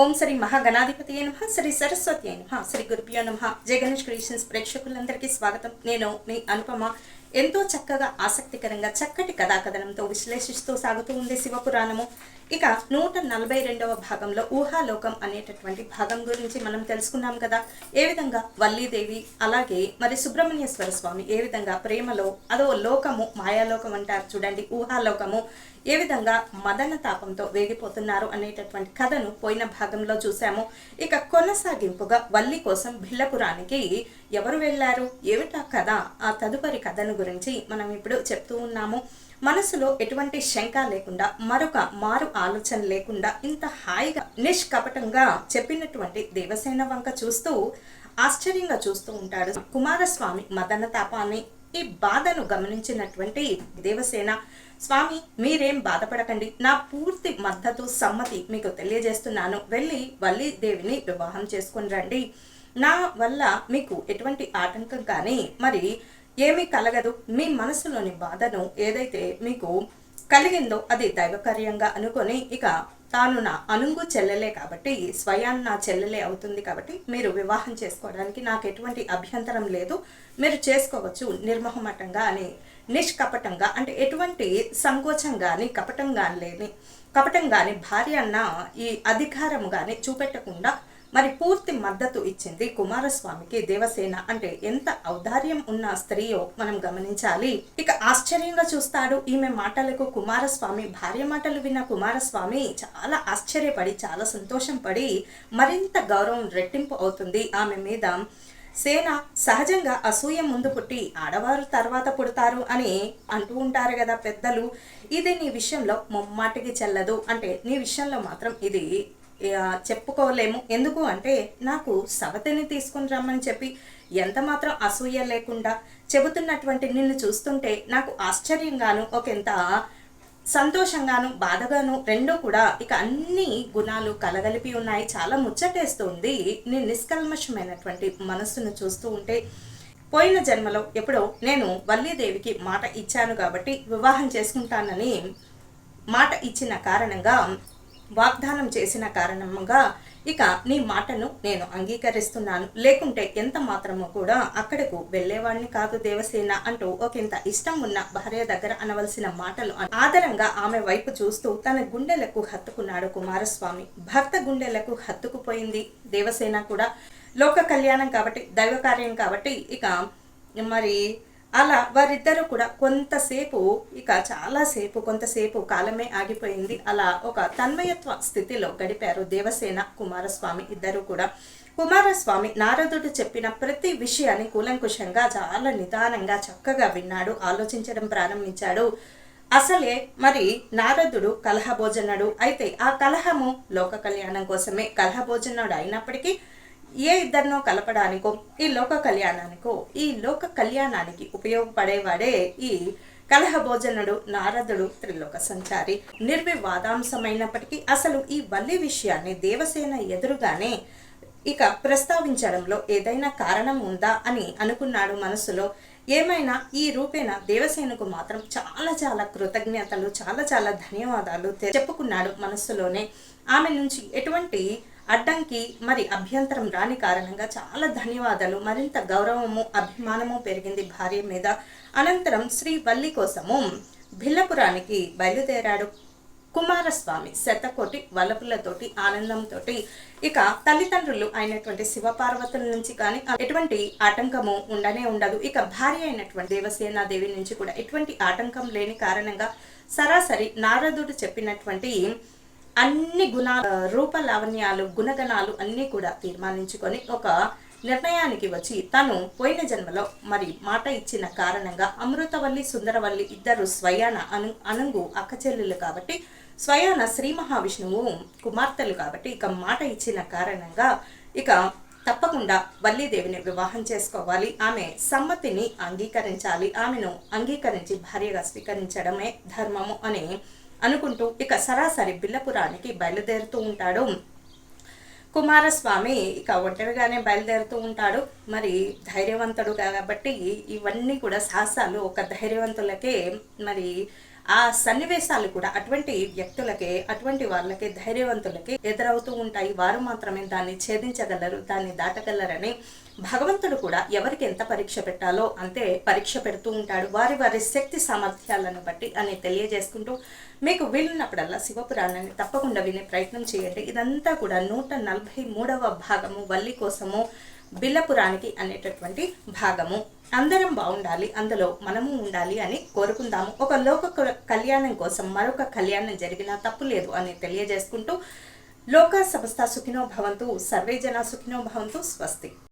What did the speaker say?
ఓం శ్రీ మహాగణాధిపతి నమ శ్రీ సరస్వతి నమ శ్రీ గురుభ్యో నమ. జయ గణేష్ క్రియేషన్స్ ప్రేక్షకులందరికీ స్వాగతం. నేను మీ అనుపమ. ఎంతో చక్కగా ఆసక్తికరంగా చక్కటి కథాకథనంతో విశ్లేషిస్తూ సాగుతూ ఉంది శివపురాణము. ఇక నూట నలభై రెండవ భాగంలో ఊహాలోకం అనేటటువంటి భాగం గురించి మనం తెలుసుకున్నాం కదా. ఏ విధంగా వల్లీదేవి అలాగే మరి సుబ్రహ్మణ్యేశ్వర స్వామి ఏ విధంగా ప్రేమలో అదో లోకము మాయాలోకం అంటారు చూడండి ఊహాలోకము. ఏ విధంగా మదన తాపంతో వేగిపోతున్నారు అనేటటువంటి కథను పోయిన భాగంలో చూసాము ఇక కొనసాగింపుగా వల్లి కోసం భిల్లపురానికి ఎవరు వెళ్ళారు? ఏమిటా కథ? ఆ తదుపరి కథను గురించి మనం ఇప్పుడు చెప్తూ ఉన్నాము. మనసులో ఎటువంటి శంక లేకుండా మరొక మారు ఆలోచన లేకుండా ఇంత హాయిగా నిష్కపటంగా చెప్పినటువంటి దేవసేన వంక చూస్తూ ఆశ్చర్యంగా చూస్తూ ఉంటాడు. కుమారస్వామి మదన తాపాన్ని ఈ బాధను గమనించినటువంటి దేవసేన స్వామి మీరేం బాధపడకండి. నా పూర్తి మద్దతు సమ్మతి మీకు తెలియజేస్తున్నాను. వెళ్ళి వల్లి దేవిని వివాహం చేసుకుని రండి. నా వల్ల మీకు ఎటువంటి ఆటంకం కానీ మరి ఏమీ కలగదు. మీ మనసులోని బాధను ఏదైతే మీకు కలిగిందో అది దైవకార్యంగా అనుకొని ఇక తాను నా అనుంగు చెల్లెలే కాబట్టి స్వయాన్ నా చెల్లెలే అవుతుంది కాబట్టి మీరు వివాహం చేసుకోవడానికి నాకు ఎటువంటి అభ్యంతరం లేదు. మీరు చేసుకోవచ్చు నిర్మహమటంగా అని నిష్కపటంగా అంటే ఎటువంటి సంకోచం కానీ కపటం కానీ లేని కపటం కానీ భార్య అన్న ఈ అధికారం కానీ చూపెట్టకుండా మరి పూర్తి మద్దతు ఇచ్చింది కుమారస్వామికి దేవసేన. అంటే ఎంత ఔదార్యం ఉన్న స్త్రీయో మనం గమనించాలి. ఇక ఆశ్చర్యంగా చూస్తాడు ఈమె మాటలకు కుమారస్వామి. భార్య మాటలు విన్న కుమారస్వామి చాలా ఆశ్చర్యపడి చాలా సంతోషం పడి మరింత గౌరవం రెట్టింపు అవుతుంది ఆమె మీద. సేన సహజంగా అసూయ ముందు పుట్టి ఆడవారు తర్వాత పుడతారు అని అంటూ ఉంటారు కదా పెద్దలు. ఇది నీ విషయంలో ముమ్మాటికి చెల్లదు. అంటే నీ విషయంలో మాత్రం ఇది చెప్పుకోలేము. ఎందుకు అంటే నాకు సవతిని తీసుకుని రమ్మని చెప్పి ఎంత మాత్రం అసూయ లేకుండా చెబుతున్నటువంటి నిన్ను చూస్తుంటే నాకు ఆశ్చర్యంగాను ఒకంత సంతోషంగాను బాధగాను రెండూ కూడా ఇక అన్ని గుణాలు కలగలిపి ఉన్నాయి. చాలా ముచ్చటేస్తుంది. నీ నిష్కల్మషమైనటువంటి మనస్సును చూస్తూ ఉంటే పోయిన జన్మలో ఎప్పుడో నేను వల్లీదేవికి మాట ఇచ్చాను కాబట్టి వివాహం చేసుకుంటానని మాట ఇచ్చిన కారణంగా వాగ్దానం చేసిన కారణంగా ఇక నీ మాటను నేను అంగీకరిస్తున్నాను. లేకుంటే ఎంత మాత్రమో కూడా అక్కడకు వెళ్ళేవాడిని కాదు దేవసేన అంటూ ఒకంత ఇష్టం ఉన్న భార్య దగ్గర అనవలసిన మాటలు ఆదరంగా ఆమె వైపు చూస్తూ తన గుండెలకు హత్తుకున్నాడు కుమారస్వామి. భర్త గుండెలకు హత్తుకుపోయింది దేవసేన కూడా. లోక కళ్యాణం కాబట్టి దైవ కార్యం కాబట్టి ఇక మరి అలా వారిద్దరూ కూడా కొంతసేపు ఇక చాలాసేపు కొంతసేపు కాలమే ఆగిపోయింది. అలా ఒక తన్మయత్వ స్థితిలో గడిపారు దేవసేన కుమారస్వామి ఇద్దరు కూడా. కుమారస్వామి నారదుడు చెప్పిన ప్రతి విషయాన్ని కూలంకుషంగా చాలా నిదానంగా చక్కగా విన్నాడు ఆలోచించడం ప్రారంభించాడు. అసలే మరి నారదుడు కలహభోజనుడు అయితే ఆ కలహము లోక కళ్యాణం కోసమే కలహభోజనుడు అయినప్పటికీ ఏ ఇద్దరినో కలపడానికో ఈ లోక కళ్యాణానికో ఈ లోక కళ్యాణానికి ఉపయోగపడేవాడే ఈ కలహభోజనుడు నారదుడు త్రిలోక సంచారి. నిర్వివాదాంశమైనప్పటికీ అసలు ఈ వల్లి విషయాన్ని దేవసేన ఎదురుగానే ఇక ప్రస్తావించడంలో ఏదైనా కారణం ఉందా అని అనుకున్నాడు మనసులో. ఏమైనా ఈ రూపేణ దేవసేనకు మాత్రం చాలా చాలా కృతజ్ఞతలు చాలా చాలా ధన్యవాదాలు చెప్పుకున్నాడు మనస్సులోనే ఆమె నుంచి ఎటువంటి అడ్డంకి మరి అభ్యంతరం రాని కారణంగా చాలా ధన్యవాదాలు. మరింత గౌరవము అభిమానము పెరిగింది భార్య మీద. అనంతరం శ్రీ వల్లి కోసము భిల్లపురానికి బయలుదేరాడు కుమారస్వామి. శతకోటి వలపులతోటి ఆనందంతో ఇక తల్లిదండ్రులు అయినటువంటి శివపార్వతుల నుంచి కానీ ఎటువంటి ఆటంకము ఉండనే ఉండదు. ఇక భార్య అయినటువంటి దేవసేనాదేవి నుంచి కూడా ఎటువంటి ఆటంకం లేని కారణంగా సరాసరి నారదుడు చెప్పినటువంటి అన్ని గుణ రూప లావణ్యాలు గుణగణాలు అన్నీ కూడా తీర్మానించుకొని ఒక నిర్ణయానికి వచ్చి తను పోయిన జన్మలో మరి మాట ఇచ్చిన కారణంగా అమృతవల్లి సుందరవల్లి ఇద్దరు స్వయాన అను అనంగు అక్కచెల్లెలు కాబట్టి స్వయాన శ్రీ మహావిష్ణువు కుమార్తెలు కాబట్టి ఇక మాట ఇచ్చిన కారణంగా ఇక తప్పకుండా వల్లీదేవిని వివాహం చేసుకోవాలి. ఆమె సమ్మతిని అంగీకరించాలి. ఆమెను అంగీకరించి భార్యగా స్వీకరించడమే ధర్మము అని అనుకుంటూ ఇక సరాసరి బిల్లపురానికి బయలుదేరుతూ ఉంటాడు. కుమారస్వామి ఇక ఒంటరిగానే బయలుదేరుతూ ఉంటాడు. మరి ధైర్యవంతుడు కాబట్టి ఇవన్నీ కూడా సాహసాలు. ఒక ధైర్యవంతులకే మరి ఆ సన్నివేశాలు కూడా అటువంటి వ్యక్తులకే అటువంటి వాళ్ళకి ధైర్యవంతులకి ఎదురవుతూ ఉంటాయి. వారు మాత్రమే దాన్ని ఛేదించగలరు దాన్ని దాటగలరని భగవంతుడు కూడా ఎవరికి ఎంత పరీక్ష పెట్టాలో అంతే పరీక్ష పెడుతూ ఉంటాడు. వారి వారి శక్తి సామర్థ్యాలను బట్టి అని తెలియజేసుకుంటూ మీకు వీలున్నప్పుడల్లా శివపురాణాన్ని తప్పకుండా వినే ప్రయత్నం చేయండి. ఇదంతా కూడా నూట నలభై మూడవ భాగము. వల్లి కోసము బిల్లపురానికి అనేటటువంటి భాగము. అందరం బాగుండాలి అందులో మనము ఉండాలి అని కోరుకుందాము. ఒక లోక కళ్యాణం కోసం మరొక కళ్యాణం జరిగినా తప్పు లేదు అని తెలియజేసుకుంటూ లోక సమస్త సుఖినో భవంతు సర్వే జన సుఖినో భవంతు స్వస్తి.